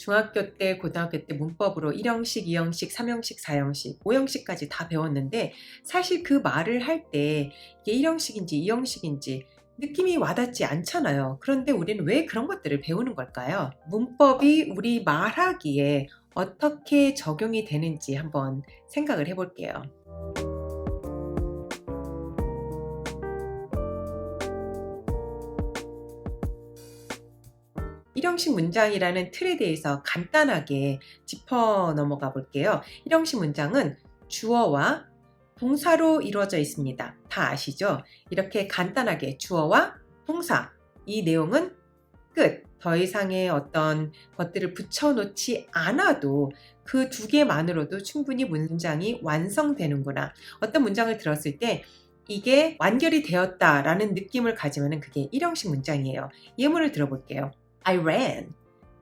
중학교 때, 고등학교 때 문법으로 1형식, 2형식, 3형식, 4형식, 5형식까지 다 배웠는데 사실 그 말을 할 때 이게 1형식인지 2형식인지 느낌이 와닿지 않잖아요. 그런데 우리는 왜 그런 것들을 배우는 걸까요? 문법이 우리 말하기에 어떻게 적용이 되는지 한번 생각을 해볼게요. 1형식 문장이라는 틀에 대해서 간단하게 짚어 넘어가 볼게요. 1형식 문장은 주어와 동사로 이루어져 있습니다. 다 아시죠? 이렇게 간단하게 주어와 동사. 이 내용은 끝. 더 이상의 어떤 것들을 붙여놓지 않아도 그 두 개만으로도 충분히 문장이 완성되는구나. 어떤 문장을 들었을 때 이게 완결이 되었다라는 느낌을 가지면 그게 1형식 문장이에요. 예문을 들어볼게요. I ran.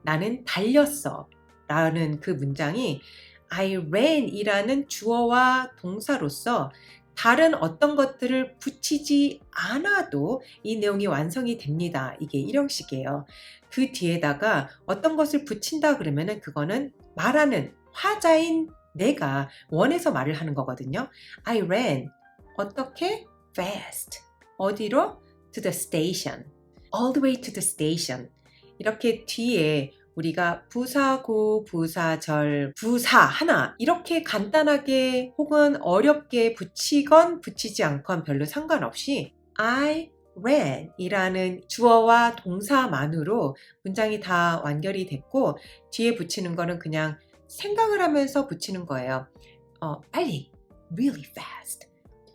나는 달렸어. 라는 그 문장이 I ran 이라는 주어와 동사로서 다른 어떤 것들을 붙이지 않아도 이 내용이 완성이 됩니다. 이게 1형식이에요. 그 뒤에다가 어떤 것을 붙인다 그러면은 그거는 말하는 화자인 내가 원해서 말을 하는 거거든요. I ran. 어떻게? Fast. 어디로? To the station. All the way to the station. 이렇게 뒤에 우리가 부사고, 부사절, 부사 하나 이렇게 간단하게 혹은 어렵게 붙이건 붙이지 않건 별로 상관없이 I ran 이라는 주어와 동사만으로 문장이 다 완결이 됐고 뒤에 붙이는 거는 그냥 생각을 하면서 붙이는 거예요. 어, 빨리, really fast.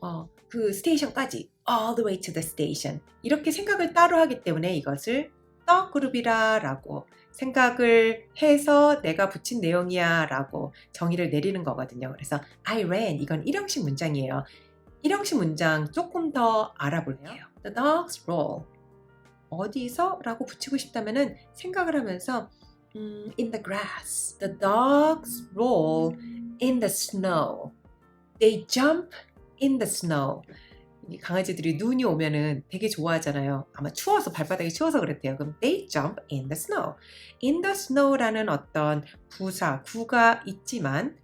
어, 그 스테이션까지 all the way to the station 이렇게 생각을 따로 하기 때문에 이것을 더 그룹이라 라고 생각을 해서 내가 붙인 내용이야 라고 정의를 내리는 거거든요. 그래서 I ran 이건 1형식 문장이에요. 1형식 문장 조금 더 알아볼게요. The dogs roll. 어디서? 라고 붙이고 싶다면은 생각을 하면서 음, in the grass. The dogs roll in the snow. They jump in the snow. 이 강아지들이 눈이 오면은 되게 좋아하잖아요. 아마 추워서 발바닥이 추워서 그랬대요. 그럼 they jump in the snow. in the snow라는 어떤 부사, 구가 있지만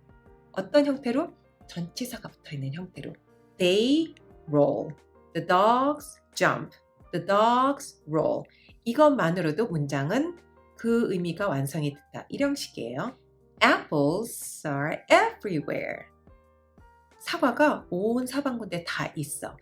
어떤 형태로 전치사가 붙어 있는 형태로 they roll. The dogs jump. The dogs roll. 이것만으로도 문장은 그 의미가 완성이 됐다. 이형식이에요. Apples are everywhere. 사과가 온 사방군데 다 있어.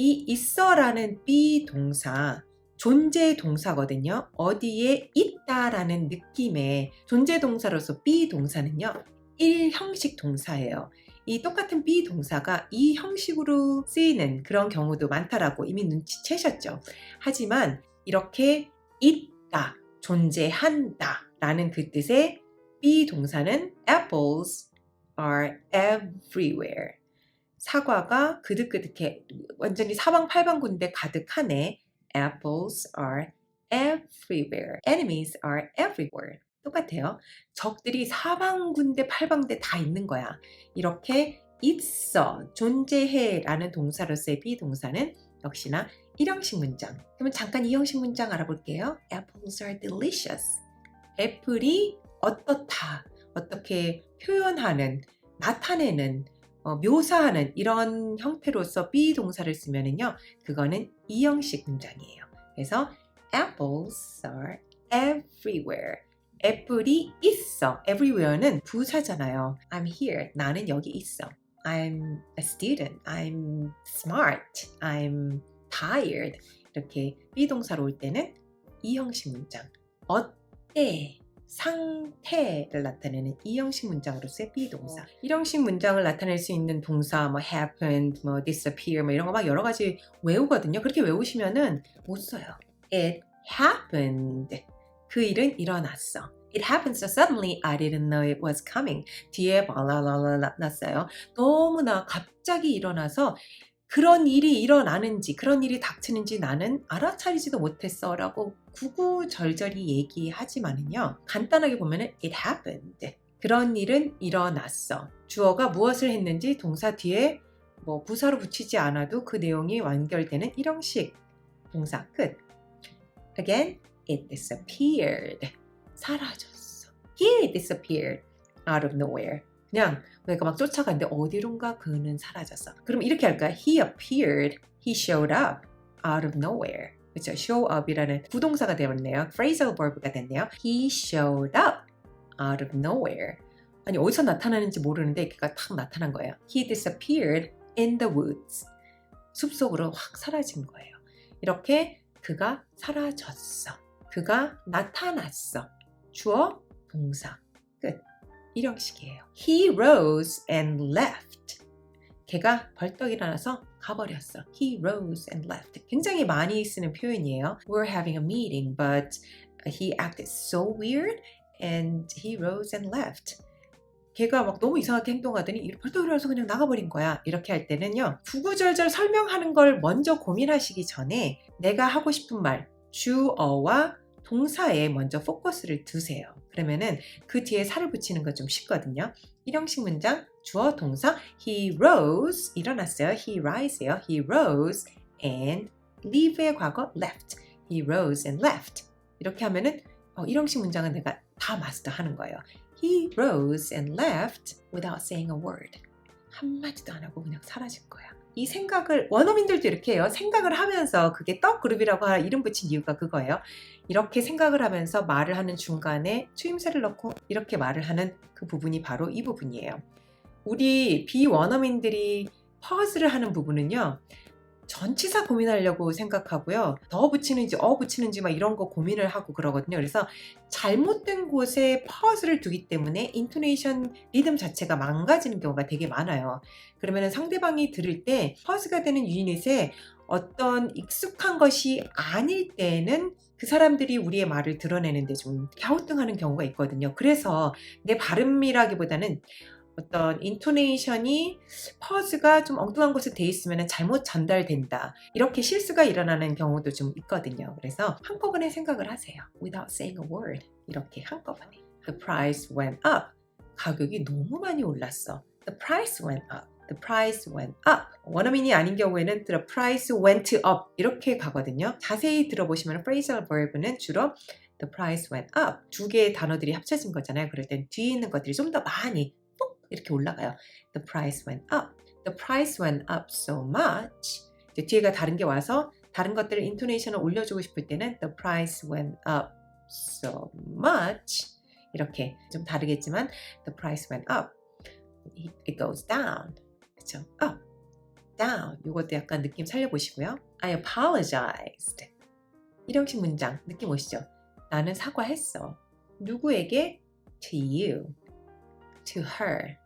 이 있어라는 비동사 존재 동사거든요. 어디에 있다라는 느낌의 존재 동사로서 비동사는요. 1형식 동사예요. 이 똑같은 비동사가 이 형식으로 쓰이는 그런 경우도 많다라고 이미 눈치채셨죠. 하지만 이렇게 있다, 존재한다 라는 그 뜻의 비동사는 apples are everywhere. 사과가 그득그득해 완전히 사방팔방 군데 가득하네. Apples are everywhere. Enemies are everywhere. 똑같아요. 적들이 사방군데 팔방대 다 있는 거야. 이렇게 있어, 존재해 라는 동사로서의 비동사는 역시나 1형식 문장. 그러면 잠깐 2형식 문장 알아볼게요. Apples are delicious. 애플이 어떻다, 어떻게 표현하는, 나타내는, 어, 묘사하는 이런 형태로서 be 동사를 쓰면은요, 그거는 2형식 문장이에요. 그래서 apples are everywhere. 애플이 있어. everywhere는 부사잖아요. I'm here. 나는 여기 있어. I'm a student. I'm smart. I'm tired. 이렇게 비동사로 올 때는 이 형식 문장. 어때? 상태를 나타내는 이 형식 문장으로서의 비동사. 이 형식 문장을 나타낼 수 있는 동사, 뭐 happened, 뭐 disappear, 뭐 이런 거 막 여러 가지 외우거든요. 그렇게 외우시면은 못 써요. It happened. 그 일은 일어났어. It happened so suddenly I didn't know it was coming. 뒤에 발라라라 났어요. 너무나 갑자기 일어나서 그런 일이 일어나는지 그런 일이 닥치는지 나는 알아차리지도 못했어 라고 구구절절히 얘기하지만은요 간단하게 보면 은 it happened. 그런 일은 일어났어. 주어가 무엇을 했는지 동사 뒤에 뭐 부사로 붙이지 않아도 그 내용이 완결되는 일형식. 동사 끝. Again it disappeared. 사라졌어. He disappeared out of nowhere. 그냥 내가 막 쫓아갔는데 어디론가 그는 사라졌어. 그럼 이렇게 할까요? He appeared, he showed up out of nowhere. 그렇죠? show up이라는 부동사가 되었네요. phrasal verb가 됐네요. He showed up out of nowhere. 아니 어디서 나타나는지 모르는데 그가 탁 나타난 거예요. He disappeared in the woods. 숲속으로 확 사라진 거예요. 이렇게 그가 사라졌어. 그가 나타났어. 주어, 동사. 끝. 이런 식이에요. He rose and left. 걔가 벌떡 일어나서 가버렸어. He rose and left. 굉장히 많이 쓰는 표현이에요. We're having a meeting, but he acted so weird and he rose and left. 걔가 막 너무 이상하게 행동하더니 벌떡 일어나서 그냥 나가버린 거야. 이렇게 할 때는요. 구구절절 설명하는 걸 먼저 고민하시기 전에 내가 하고 싶은 말, 주어와 동사에 먼저 포커스를 두세요. 그러면은 그 뒤에 살을 붙이는 건좀 쉽거든요. 일형식 문장 주어 동사 he rose 일어났어요. he rise요. he rose and leave의 과거 left. he rose and left. 이렇게 하면은 어, 일형식 문장은 내가 다 마스터하는 거예요. He rose and left without saying a word. 한마디도 안 하고 그냥 사라진 거야. 이 생각을 원어민들도 이렇게 해요. 생각을 하면서 그게 떡 그룹이라고 이름 붙인 이유가 그거예요. 이렇게 생각을 하면서 말을 하는 중간에 추임새를 넣고 이렇게 말을 하는 그 부분이 바로 이 부분이에요. 우리 비원어민들이 퍼즐을 하는 부분은요. 전치사 고민하려고 생각하고요. 더 붙이는지 어 붙이는지 막 이런 거 고민을 하고 그러거든요. 그래서 잘못된 곳에 퍼즐을 두기 때문에 인토네이션 리듬 자체가 망가지는 경우가 되게 많아요. 그러면 상대방이 들을 때 퍼즐가 되는 유닛에 어떤 익숙한 것이 아닐 때는 그 사람들이 우리의 말을 드러내는데 좀 갸우뚱하는 경우가 있거든요. 그래서 내 발음이라기보다는 어떤 인토네이션이 퍼즈가 좀 엉뚱한 곳에 돼 있으면 잘못 전달된다. 이렇게 실수가 일어나는 경우도 좀 있거든요. 그래서 한꺼번에 생각을 하세요. Without saying a word. 이렇게 한꺼번에. The price went up. 가격이 너무 많이 올랐어. The price went up. The price went up. 원어민이 아닌 경우에는 the price went up 이렇게 가거든요. 자세히 들어보시면 phrasal verb는 주로 the price went up 두 개의 단어들이 합쳐진 거잖아요. 그럴 땐 뒤에 있는 것들이 좀 더 많이 이렇게 올라가요. The price went up. The price went up so much. 이제 뒤에가 다른 게 와서 다른 것들을 인토네이션을 올려주고 싶을 때는 the price went up so much. 이렇게 좀 다르겠지만 the price went up. It goes down. 그렇죠? up, down. 이것도 약간 느낌 살려보시고요. I apologized. 일형식 문장 느낌 오시죠? 나는 사과했어. 누구에게? To you. To her.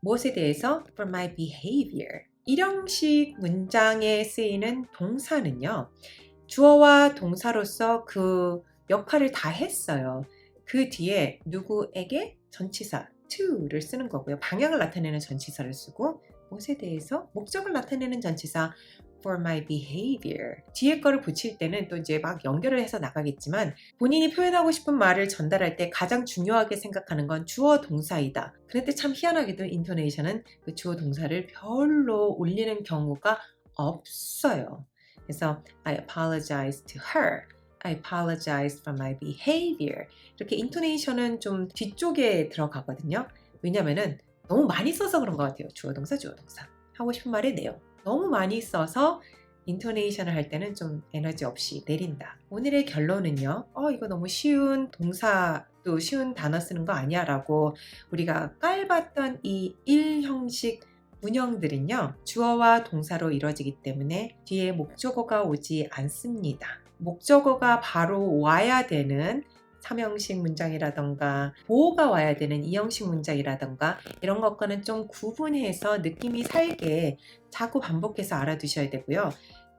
무엇에 대해서? For my behavior. 일형식 문장에 쓰이는 동사는요. 주어와 동사로서 그 역할을 다 했어요. 그 뒤에 누구에게 전치사 to를 쓰는 거고요. 방향을 나타내는 전치사를 쓰고 무엇에 대해서 목적을 나타내는 전치사 for my behavior. 뒤에 거를 붙일 때는 또 이제 막 연결을 해서 나가겠지만 본인이 표현하고 싶은 말을 전달할 때 가장 중요하게 생각하는 건 주어 동사이다. 그런데 참 희한하게도 인토네이션은 그 주어 동사를 별로 올리는 경우가 없어요. 그래서 I apologize to her. I apologize for my behavior. 이렇게 인토네이션은 좀 뒤쪽에 들어가거든요. 왜냐면은 너무 많이 써서 그런 것 같아요. 주어 동사, 주어 동사. 하고 싶은 말의 내용. 너무 많이 써서 인토네이션을 할 때는 좀 에너지 없이 내린다. 오늘의 결론은요. 어, 이거 너무 쉬운 동사 또 쉬운 단어 쓰는 거 아니야 라고 우리가 깔봤던 이 1형식 문형들은요. 주어와 동사로 이루어지기 때문에 뒤에 목적어가 오지 않습니다. 목적어가 바로 와야 되는 3형식 문장이라던가 보호가 와야 되는 2형식 문장이라던가 이런 것과는 좀 구분해서 느낌이 살게 자꾸 반복해서 알아두셔야 되고요.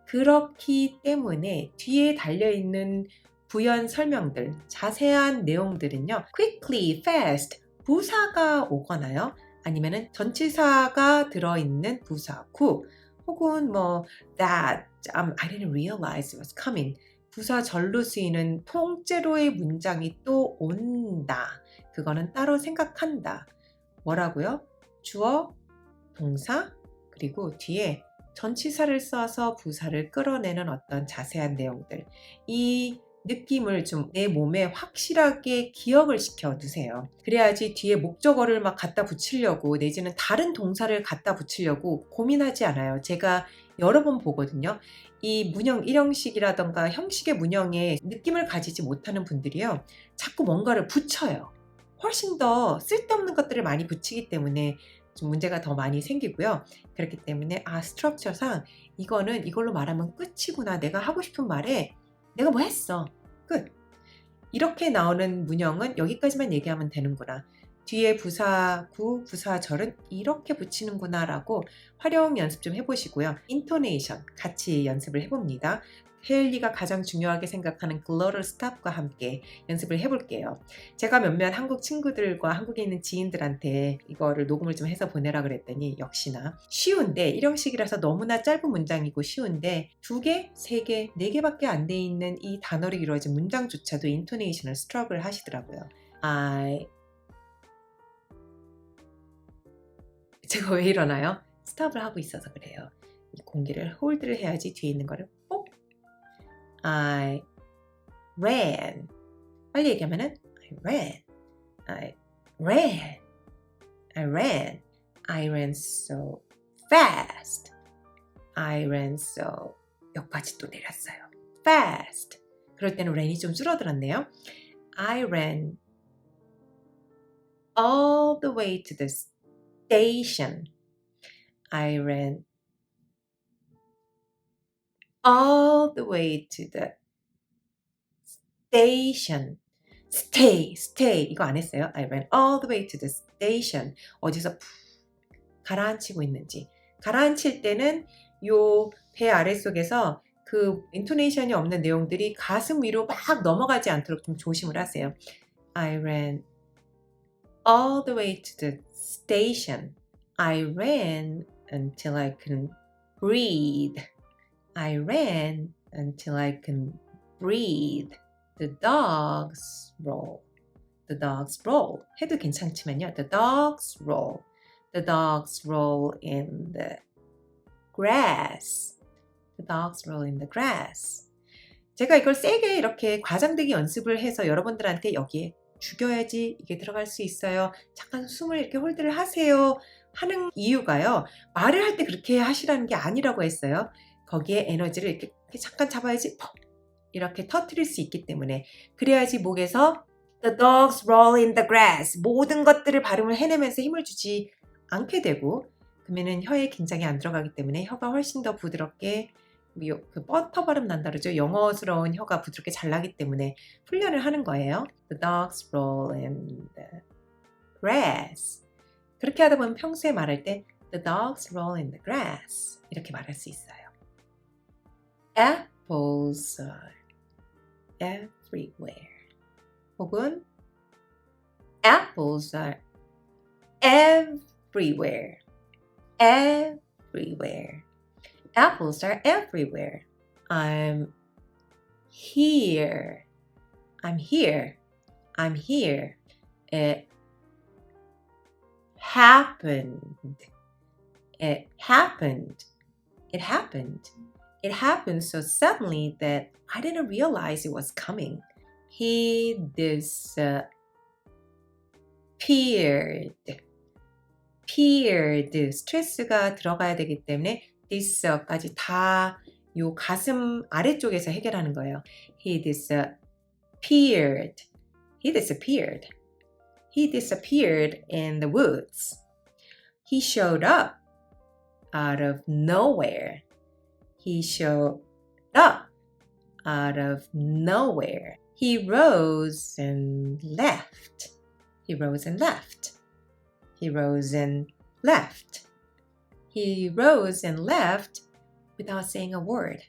그렇기 때문에 뒤에 달려있는 부연 설명들, 자세한 내용들은요. quickly, fast, 부사가 오거나요. 아니면은 전치사가 들어있는 부사, 구, 혹은 뭐 that, um, I didn't realize it was coming. 부사절로 쓰이는 통째로의 문장이 또 온다. 그거는 따로 생각한다. 뭐라고요? 주어, 동사, 그리고 뒤에 전치사를 써서 부사를 끌어내는 어떤 자세한 내용들. 이 느낌을 좀 내 몸에 확실하게 기억을 시켜 두세요. 그래야지 뒤에 목적어를 막 갖다 붙이려고 내지는 다른 동사를 갖다 붙이려고 고민하지 않아요. 제가 여러 번 보거든요. 이 문형 일형식이라던가 형식의 문형에 느낌을 가지지 못하는 분들이요. 자꾸 뭔가를 붙여요. 훨씬 더 쓸데없는 것들을 많이 붙이기 때문에 좀 문제가 더 많이 생기고요. 그렇기 때문에 아 스트럭처상 이거는 이걸로 말하면 끝이구나. 내가 하고 싶은 말에 내가 뭐 했어. 끝. 이렇게 나오는 문형은 여기까지만 얘기하면 되는구나. 뒤에 부사구, 부사절은 이렇게 붙이는구나 라고 활용 연습 좀 해보시고요. 인토네이션 같이 연습을 해봅니다. 헤일리가 가장 중요하게 생각하는 글로럴 스탑과 함께 연습을 해볼게요. 제가 몇몇 한국 친구들과 한국에 있는 지인들한테 이거를 녹음을 좀 해서 보내라 그랬더니 역시나 쉬운데 일형식이라서 너무나 짧은 문장이고 쉬운데 두 개, 세 개, 네 개밖에 안 돼 있는 이 단어로 이루어진 문장조차도 인토네이션을 스트럭을 하시더라고요. I 제가 왜 이러나요? 스탑을 하고 있어서 그래요. 이 공기를 홀드를 해야지 뒤에 있는 거를 뽁 I ran. 빨리 얘기하면은 I ran. I ran. I ran. I ran so fast. I ran so 여기까지 또 내렸어요. fast. 그럴 때는 ran이 좀 줄어들었네요. I ran all the way to the station. I ran all the way to the station. Stay, stay. 이거 안 했어요. I ran all the way to the station. 어디서 푹 가라앉히고 있는지. 가라앉힐 때는 요 배 아래속에서 그 인토네이션이 없는 내용들이 가슴 위로 막 넘어가지 않도록 좀 조심을 하세요. I ran all the way to the station. I ran until I couldn't breathe. I ran until I couldn't breathe. The dogs roll. The dogs roll. 해도 괜찮지만요. The dogs roll. The dogs roll in the grass. The dogs roll in the grass. 제가 이걸 세게 이렇게 과장되게 연습을 해서 여러분들한테 여기에 죽여야지 이게 들어갈 수 있어요. 잠깐 숨을 이렇게 홀드를 하세요. 하는 이유가요. 말을 할 때 그렇게 하시라는 게 아니라고 했어요. 거기에 에너지를 이렇게, 잠깐 잡아야지 퍽 이렇게 터트릴 수 있기 때문에 그래야지 목에서 The dogs roll in the grass 모든 것들을 발음을 해내면서 힘을 주지 않게 되고 그러면은 혀에 긴장이 안 들어가기 때문에 혀가 훨씬 더 부드럽게 그 버터 발음 난다 그러죠. 영어스러운 혀가 부드럽게 잘 나기 때문에 훈련을 하는 거예요. The dogs roll in the grass. 그렇게 하다 보면 평소에 말할 때 The dogs roll in the grass 이렇게 말할 수 있어요. Apples are everywhere. 혹은 Apples are everywhere. Everywhere. Apples are everywhere. I'm here. I'm here. I'm here. It happened. It happened. It happened. It happened so suddenly that I didn't realize it was coming. He disappeared. peared. 스트레스가 들어가야 되기 때문에 this까지 다 요 가슴 아래쪽에서 해결하는 거예요. He disappeared. He disappeared. He disappeared in the woods. He showed up out of nowhere. He showed up out of nowhere. He rose and left. He rose and left. He rose and left. He rose and left without saying a word.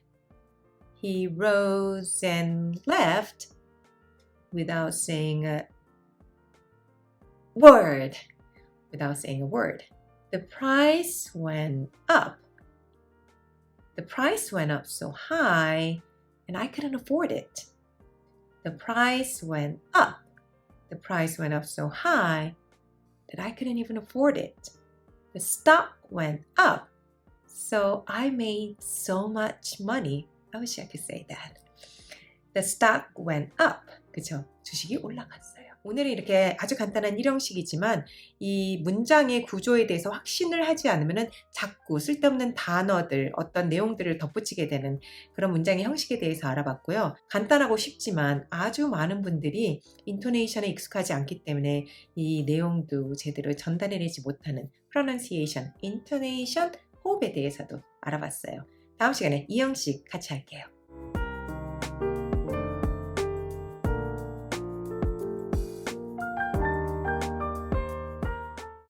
He rose and left without saying a word. Without saying a word. The price went up. The price went up so high and I couldn't afford it. The price went up. The price went up so high that I couldn't even afford it The stock went up. So I made so much money. I wish I could say that. The stock went up. 그쵸? 주식이 올라갔어요. 오늘은 이렇게 아주 간단한 일형식이지만 이 문장의 구조에 대해서 확신을 하지 않으면 자꾸 쓸데없는 단어들, 어떤 내용들을 덧붙이게 되는 그런 문장의 형식에 대해서 알아봤고요. 간단하고 쉽지만 아주 많은 분들이 인토네이션에 익숙하지 않기 때문에 이 내용도 제대로 전달해내지 못하는 pronunciation, intonation, 호흡에 대해서도 알아봤어요. 다음 시간에 이 형식 같이 할게요.